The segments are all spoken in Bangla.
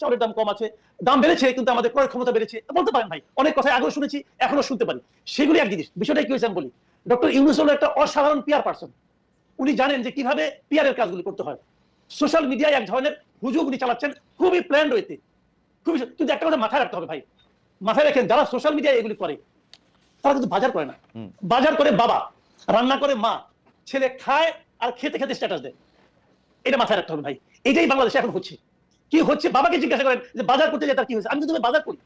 চাউলের দাম কম আছে দাম বেড়েছে কিন্তু আমাদের ক্রয় ক্ষমতা বেড়েছে। বলতে পারেন ভাই অনেক কথা আগেও শুনেছি এখনও শুনতে পারি। সেগুলি এক জিনিস বিষয়টা কি হয়েছে আমি বলি। ডক্টর ইউনুস হলো একটা অসাধারণ পিয়ার পার্সন উনি জানেন যে কীভাবে পিয়ারের কাজগুলি করতে হয়। সোশ্যাল মিডিয়ায় এক ধরনের হুজুগ উনি চালাচ্ছেন খুবই প্ল্যান রয়েছে খুবই কিন্তু একটা কথা মাথায় রাখতে হবে ভাই মাথায় রাখেন যারা সোশ্যাল মিডিয়ায় এগুলি করে তারা কিন্তু বাজার করে না। বাজার করে বাবা রান্না করে মা ছেলে খায় আর খেতে খেতে স্ট্যাটাস দেয়। এটা মাথায় রাখতে হবে ভাই এটাই বাংলাদেশে এখন হচ্ছে। কি হচ্ছে? বাবাকে জিজ্ঞাসা করেন যে বাজার করতে তার কি হয়েছে? আমি তো তুমি বাজার করি।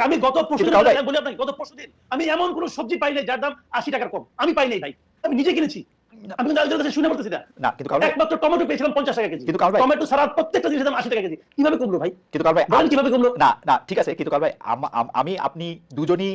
আমি গত পরশু বলি আপনাকে গত পরশু দিন আমি এমন কোন সবজি পাই নাই যার দাম আশি টাকার কম। আমি পাই নাই ভাই। আমি নিজে কিনেছি। আমি কিন্তু কাছে শুনে বলতেছি না। না কিন্তু একমাত্র টমেটো পেয়েছিলাম পঞ্চাশ টাকা কেজি। কিন্তু টমেটো ছাড়া প্রত্যেকটা জিনিসের দাম আশি টাকা কেজি। কীভাবে কমলো ভাই? কিন্তু ভাই কীভাবে কমলো? না না ঠিক আছে কিন্তু ভাই আম- আম- আমি আপনি দুজনই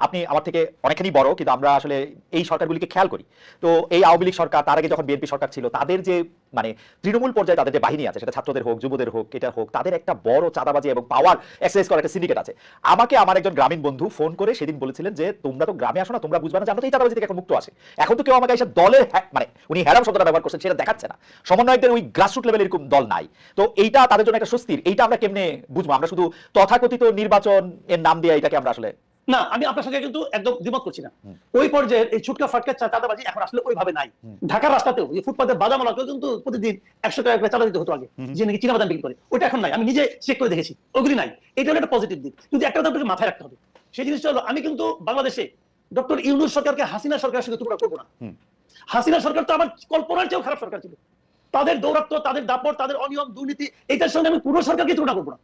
আপনি আমার থেকে অনেকখানি বড় কিন্তু আমরা আসলে এই সরকারগুলিকে খেয়াল করি। তো এই আওয়ামী লীগ সরকার তার আগে যখন বিএনপি সরকার ছিল তাদের যে মানে তৃণমূল পর্যায়ে তাদের যে বাহিনী আছে, সেটা ছাত্রদের হোক, যুবদের হোক, এটা হোক, তাদের একটা বড় চাঁদাবাজি এবং পাওয়ার এক্সারসাইজ করার একটা সিন্ডিকেট আছে। আমাকে আমার একজন গ্রামীণ বন্ধু ফোন করে সেদিন বলেছিলেন যে, তোমরা তো গ্রামে আসো না, তোমরা বুঝবে না আমরা তো এই চাঁদাবাজি থেকে মুক্ত আছে। এখন তো কেউ আমাকে এসে দলের মানে উনি হ্যারাম শব্দটা ব্যবহার করছেন, সেটা দেখাচ্ছে না। সমন্বয়কদের ওই গ্রাসরুট লেভেল এরকম দল নাই। তো এইটা তাদের জন্য একটা স্বস্তির, এইটা আমরা কেমনে বুঝব? আমরা শুধু তথাকথিত নির্বাচন এর নাম দিয়ে এটাকে আমরা আসলে না আমি আপনার সঙ্গে কিন্তু একদম দ্বিমত করছি না। ওই পর্যায়ে এই ছুটকা ফাটকা চাঁদাবাজি এখন আসলে ওইভাবে নাই। ঢাকার রাস্তাতেও এই ফুটপাতের বাদামালাকেও কিন্তু প্রতিদিন একশো টাকা করে চাঁদা দিতে হতো আগে যে নাকি চীনা বাদাম বিক্রি করে। ওইটা এখন নাই আমি নিজে চেক করে দেখেছি ওগুলি নাই। এটা হলো একটা পজিটিভ দিক। কিন্তু একটা কথা মাথায় রাখতে হবে সেই জিনিসটা হলো আমি কিন্তু বাংলাদেশে ডক্টর ইউনুস সরকারকে হাসিনা সরকারের সঙ্গে তুলনা করব না। হাসিনা সরকার তো আমার কল্পনার চেয়েও খারাপ সরকার ছিল। তাদের দৌরাত্ম তাদের দাপট তাদের অনিয়ম দুর্নীতি এটার সঙ্গে আমি পুরো সরকারকে তুলনা করব না।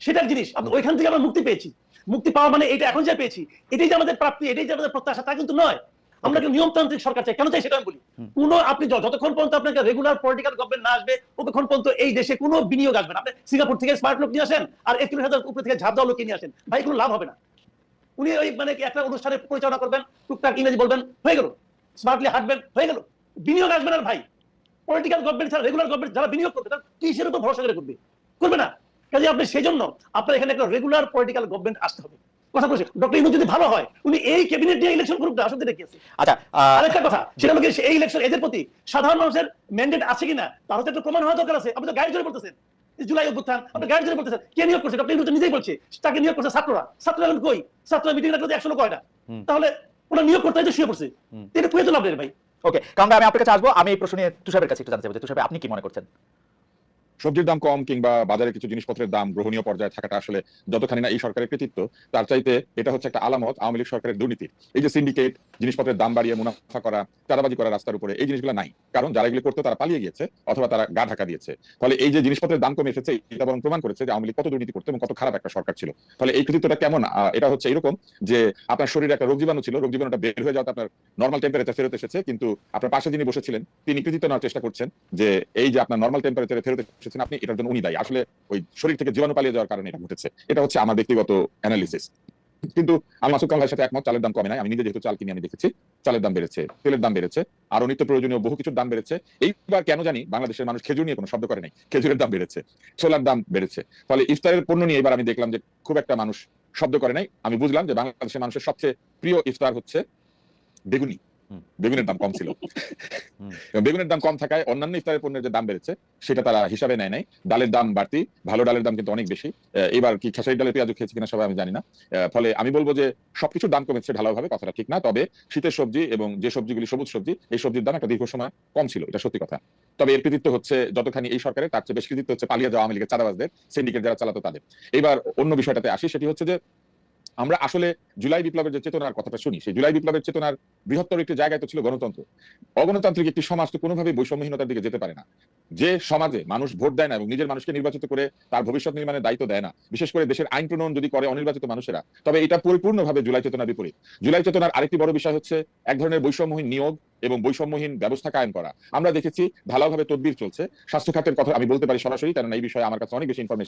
সেটার জিনিস। ওইখান থেকে আমরা মুক্তি পেয়েছি। মুক্তি পাওয়া মানে এটা এখন যা পেয়েছি এটাই যে আমাদের প্রাপ্তি এটাই যে আমাদের প্রত্যাশা তা কিন্তু নয়। আমরা একটা নিয়মতান্ত্রিক সরকার চাই? কেন চাই সেটা আমি বলি। কোন আপনি যতক্ষণ পর্যন্ত আপনাকে রেগুলার পলিটিক্যাল গভর্নমেন্ট না আসবে ততক্ষণ পর্যন্ত এই দেশে কোনো বিনিয়োগ আসবে না। আপনি সিঙ্গাপুর থেকে স্মার্ট লোক নিয়ে আসেন আর একচল্লিশ হাজার উপরে থেকে ঝাঁপ দেওয়া লোক নিয়ে আসেন। ভাই কোনো লাভ হবে না। উনি ওই মানে একটা অনুষ্ঠানে পরিচালনা করবেন টুকটাক ইংরেজি বলবেন হয়ে গেল। স্মার্টলি হাঁটবেন হয়ে গেল। বিনিয়োগ আসবে না ভাই। পলিটিক্যাল গভর্নমেন্ট ছাড়া রেগুলার গভর্নমেন্ট যারা বিনিয়োগ করবে তারা কিসের উপর ভরসা করে করবে? করবে না। কাজে আপনি সেই জন্য আপনার এখানে একটা রেগুলার পলিটিক্যাল গভর্নমেন্ট আসতে হবে। কথা বলছি ডক্টর ইনু যদি ভালো হয় উনি এই ক্যাবিনেট নিয়ে ইলেকশন করুক না আসলে দেখি আচ্ছা আরেকটা কথা সেটা এই ইলেকশন এদের প্রতি সাধারণ মানুষের ম্যান্ডেট আছে কিনা তার হতে একটা প্রমাণ হওয়া দরকার আছে। আপনি তো গাড়ি জোরে বলতেছেন জুলাই অভ্যুত্থান আপনি গাড়ি জোরে বলতেছেন কে নিয়োগ করছে? ডক্টর তো নিজেই বলছে তাকে নিয়োগ করছে ছাত্ররা। ছাত্ররা এখন কই? ছাত্ররা মিটিং রাখলে একশো লোক হয় না তাহলে ওনার নিয়োগ করতে শুয়ে পড়ছে। এটা কুয়ে তো লাভ নেই ভাই। ওকে কারণ আমি আপনার কাছে আসব আমি এই প্রশ্ন নিয়ে তুষারের কাছে একটু জানতে চাইব তুষার আপনি কি মনে করছেন? সবজির দাম কম কিংবা বাজারে কিছু জিনিসপত্রের দাম গ্রহণীয় পর্যায়ে থাকাটা আসলে যতখানি না এই সরকারের কৃতিত্ব, তার চাইতে এটা হচ্ছে একটা আলামত আওয়ামী লীগ সরকারের দুর্নীতি। এই যে সিন্ডিকেট জিনিসপত্রের দাম বাড়িয়ে মুনাফা করা, চাঁদাবাজি করা রাস্তার উপরে, এই জিনিসগুলো নাই। কারণ যারা এগুলো করতো তারা পালিয়ে গিয়েছে অথবা তারা গা ঢাকা দিয়েছে। ফলে এই যে জিনিসপত্রের দাম কমে এসেছে, এটা বরং প্রমাণ করেছে যে আওয়ামী লীগ কত দুর্নীতি করতো এবং কত খারাপ একটা সরকার ছিল। ফলে এই কৃতিত্বটা কেমন? এটা হচ্ছে এরকম যে আপনার শরীরে একটা রোগ জীবাণু ছিল, রোগ জীবাণুটা বের হয়ে যাওয়াতে আপনার নর্মাল টেম্পারেচার ফেরত এসেছে, কিন্তু আপনার পাশে যিনি বসেছিলেন, তিনি কৃতিত্ব নেওয়ার চেষ্টা করছেন যে এই যে আপনার নর্মাল টেম্পারেচারে ফেরত এসেছেন, আপনি এটার জন্য উনি দায়ী। আসলে ওই শরীর থেকে জীবাণু পালিয়ে যাওয়ার কারণে এটা ঘটেছে। এটা হচ্ছে আমার ব্যক্তিগত অ্যানালিসিস কিন্তু আমি মাসুদ কামালের সাথে একমত, চালের দাম কমে নাই। আমি নিজে যেহেতু চাল কিনে, আমি দেখেছি, চালের দাম বেড়েছে, তেলের দাম বেড়েছে আরও নিত্য প্রয়োজনীয় বহু কিছুর দাম বেড়েছে। এইবার কেন জানি বাংলাদেশের মানুষ খেজুর নিয়ে কোনো শব্দ করে নাই। খেজুরের দাম বেড়েছে, ছোলার দাম বেড়েছে। ফলে ইফতারের পণ্য নিয়ে এবার আমি দেখলাম যে খুব একটা মানুষ শব্দ করে নাই। আমি বুঝলাম যে বাংলাদেশের মানুষের সবচেয়ে প্রিয় ইফতার হচ্ছে বেগুনি। বেগুনের দাম কম ছিল। বেগুনের দাম কম থাকায় অন্যান্য ইফতারের পণ্যের যে দাম বেড়েছে সেটা তারা হিসাবে নেয় নাই। ডালের দাম বাড়তি ভালো ডালের দাম কিন্তু অনেক বেশি। এবার কি খেসারি ডালের পেঁয়াজ খেয়েছি কিনা সবাই আমি জানি না। ফলে আমি বলব যে সবকিছুর দাম কমেছে ঢালাওভাবে কথাটা ঠিক না। তবে শীতের সবজি এবং যে সবজিগুলি সবুজ সবজি এই সবজির দাম একটা দীর্ঘ সময় কম ছিল এটা সত্যি কথা। তবে এর কৃতিত্ব হচ্ছে যতখানি এই সরকারের তার চেয়ে বেশ কৃতিত্ব হচ্ছে পালিয়ে যাওয়া আওয়ামী লীগের চাঁদাবাজদের সিন্ডিকেট যারা চালাতো তাদের। এবার অন্য বিষয়টাতে আসি সেটি হচ্ছে যে আমরা আসলে জুলাই বিপ্লবের যে চেতনার কথাটা শুনি, সেই জুলাই বিপ্লবের চেতনার বৃহত্তর একটি জায়গায় তো ছিল গণতন্ত্র। অগণতান্ত্রিক একটি সমাজ তো কোনোভাবেই বৈষম্যহীনতার দিকে যেতে পারে না। যে সমাজে মানুষ ভোট দেয় না এবং নিজের মানুষকে নির্বাচিত করে তার ভবিষ্যৎ নির্মাণের দায়িত্ব দেয় না, বিশেষ করে দেশের আইন প্রণয়ন যদি করে অনির্বাচিত মানুষেরা, তবে এটা পরিপূর্ণভাবে জুলাই চেতনার বিপরীত। জুলাই চেতনার আরেকটি বড় বিষয় হচ্ছে এক ধরনের বৈষম্যহীন নিয়োগ এবং বৈষম্যহীন ব্যবস্থা কায়েম করা। আমরা দেখেছি ভালোভাবে তদবির চলছে। স্বাস্থ্য খাতের কথা আমি বলতে পারি সরাসরি কারণ এই বিষয়ে আমার কাছে অনেক বেশি ইনফরমেশন